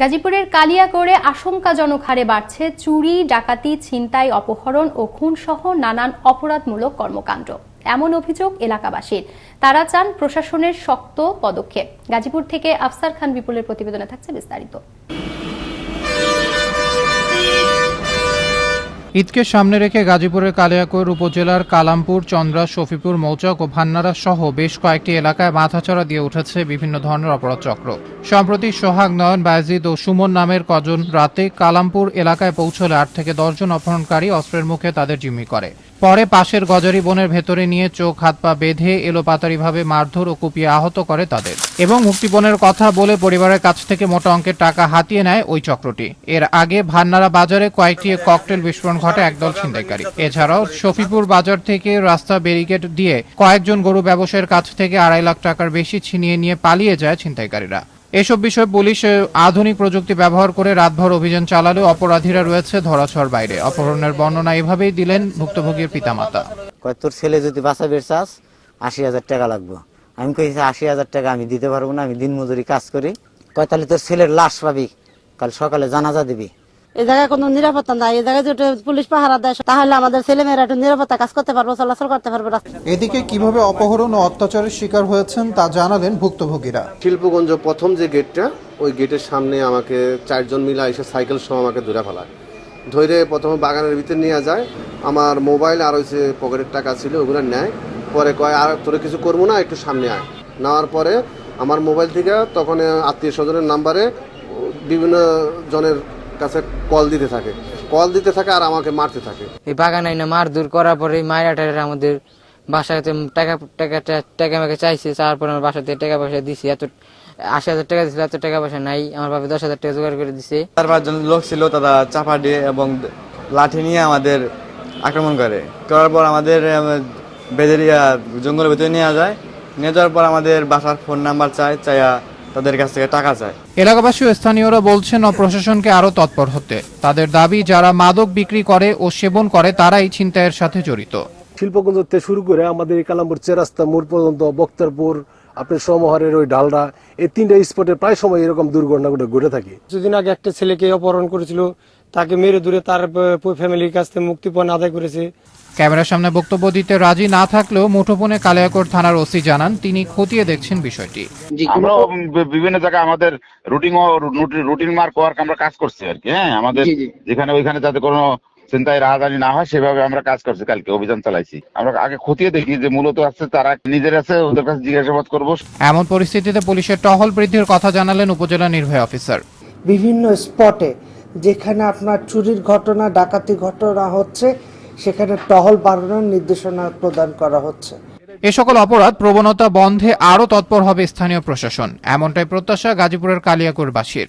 গাজীপুরের কালিয়াকোড়ে আশঙ্কাজনক হারে বাড়ছে চুরি, ডাকাতি, ছিনতাই, অপহরণ ও খুনসহ নানান অপরাধমূলক কর্মকাণ্ড। এমন অভিযোগ এলাকাবাসীর। তারা চান প্রশাসনের শক্ত পদক্ষেপ। গাজীপুর থেকে আফসার খান বিপুলের প্রতিবেদনে থাকছে বিস্তারিত। ঈদকে সামনে রেখে গাজীপুরের কালিয়াকৈর উপজেলার কালামপুর, চন্দ্রা, শফিপুর, মৌচক ও ভান্নারা সহ বেশ কয়েকটি এলাকায় মাথাচড়া দিয়ে উঠেছে বিভিন্ন ধরনের অপরাধ চক্র। সম্প্রতি সোহাগ নয়ন বায়াজিদ ও সুমন নামের কজন রাতে কালামপুর এলাকায় পৌঁছলে আট থেকে দশজন অপহরণকারী অস্ত্রের মুখে তাদের জিম্মি করে। পরে পাশের গজারি বনের ভেতরে নিয়ে চোখ, হাত পা বেঁধে এলোপাতারিভাবে মারধর ও কুপিয়ে আহত করে তাদের। এবং মুক্তিপণের কথা বলে পরিবারের কাছ থেকে মোটা অঙ্কের টাকা হাতিয়ে নেয় ওই চক্রটি। এর আগে ভান্নারা বাজারে কয়েকটি ককটেল বিস্ফোরণ ঘটে একদল ছিনতাইকারী। এছাড়াও শফিপুর বাজার থেকে রাস্তা ব্যারিকেড দিয়ে কয়েকজন গরু ব্যবসায়ীর কাছ থেকে আড়াই লাখ টাকার বেশি ছিনিয়ে নিয়ে পালিয়ে যায় ছিনতাইকারীরা। এসব বিষয়ে পুলিশ আধুনিক প্রযুক্তি ব্যবহার করে রাতভর অভিযান চালালেও অপরাধীরা রয়েছে ধরাছোঁয়ার বাইরে। অপহরণের বর্ণনা এভাবেই দিলেন ভুক্তভোগীর পিতামাতা। তোর ছেলে যদি বাঁচাবের চাস, আশি হাজার টাকা লাগবে। আমি কইছি আশি হাজার টাকা আমি দিতে পারব না, আমি দিন মজুরি কাজ করি। কয়, তাহলে তোর ছেলের লাশ পাবি, কাল সকালে জানাজা দিবি। এই জায়গায় কোনো নিরাপত্তা নাই এই জায়গায় যদি পুলিশ পাহারা দেয় তাহলে আমাদের ছেলেমেয়েরা একটু নিরাপত্তা কাজ করতে পারব চলাচল করতে পারব এদিকে কীভাবে অপহরণ ও অত্যাচারের শিকার হয়েছেন তা জানালেন ভুক্তভোগীরা। শিল্পগঞ্জ প্রথম যে গেটটা ওই গেটের সামনে আমাকে চারজন মিলে এসে সাইকেল সহ আমাকে ধরে ফেলায়। ধরে প্রথমে বাগানের ভিতরে নিয়ে যায় আমার মোবাইল আর হচ্ছে পকেটের টাকা ছিল ওগুলো নেয় পরে কয় আর তোরে কিছু করব না একটু সামনে আয়। নেওয়ার পরে আমার মোবাইল থেকে তখন আত্মীয় স্বজনের নাম্বারে বিভিন্ন জনের কাছে কল দিতে থাকে। কল দিতে থাকে আর আমাকে মারতে থাকে। এই বাগান আইনা দূর করার পরে মায়েরা টায়েরা আমাদের বাসাতে টাকা টাকা টাকা আমাকে চাইছে। তারপর আমার বাসাতে টাকা পয়সা দিছি। এত আশি হাজার টাকা দিছিল এত টাকা পয়সা নাই। আমার বাবা দশ হাজার টাকা জোগাড় করে দিছে। চার পাঁচজন লোক ছিল তারা চাপা দিয়ে এবং লাঠি নিয়ে আমাদের আক্রমণ করে। করার পর আমাদের বেদেরিয়া জঙ্গলের ভিতরে নিয়ে যায়। নিয়ে যাওয়ার পর আমাদের বাসার ফোন নাম্বার চায় চাইয়া তাদের কাছ থেকে টাকা চায়। এলাকাবাসী ও স্থানীয়রা বলছেন ও প্রশাসনকে আরও তৎপর হতে। তাদের দাবি যারা মাদক বিক্রি করে ও সেবন করে তারাই ছিনতাইয়ের সাথে জড়িত। শিল্পগঞ্জ থেকে শুরু করে আমাদের এই কালামপুর চেরাস্তা মোড় পর্যন্ত বক্তারপুর আপনার সমহারের ওই ডালডা এই তিনটা স্পটে প্রায় সময় এরকম দুর্ঘটনাগুলো ঘটে থাকে। কিছুদিন আগে একটা ছেলেকে অপহরণ করেছিল। তাকে মেরে দূরে তার ফ্যামিলির কাছ থেকে মুক্তিপণ আদায় করেছে। ক্যামেরার সামনে বক্তব্য দিতে রাজি না থাকলেও মুঠোফোনে কালিয়াকোট থানার ওসি জানান তিনি খতিয়ে দেখছেন বিষয়টি। আমরাও বি- বিভিন্ন জায়গায় আমাদের রুটিন রুটিন মার্ক ওয়ার্ক আমরা কাজ করছি আর কি হ্যাঁ? আমাদের যেখানে ওইখানে যাতে কোনো চিন্তায় রাহাজানি না হয় সেভাবে আমরা কাজ করছি কালকে অভিযান চালাইছি। আমরা আগে খতিয়ে দেখি যে মূলত আছে তারা নিজের আছে ওদের কাছে জিজ্ঞাসাবাদ করব। এমন পরিস্থিতিতে পুলিশের টহল বৃদ্ধির কথা জানালেন উপজেলা নির্বাহী অফিসার। বিভিন্ন স্পটে যেখানে আপনার চুরির ঘটনা ডাকাতি ঘটনা হচ্ছে সেখানে টহল বাড়ানোর নির্দেশনা প্রদান করা হচ্ছে। এ সকল অপরাধ প্রবণতা বন্ধে আরও তৎপর হবে স্থানীয় প্রশাসন। এমনটাই প্রত্যাশা গাজীপুরের কালিয়াকুরবাসীর।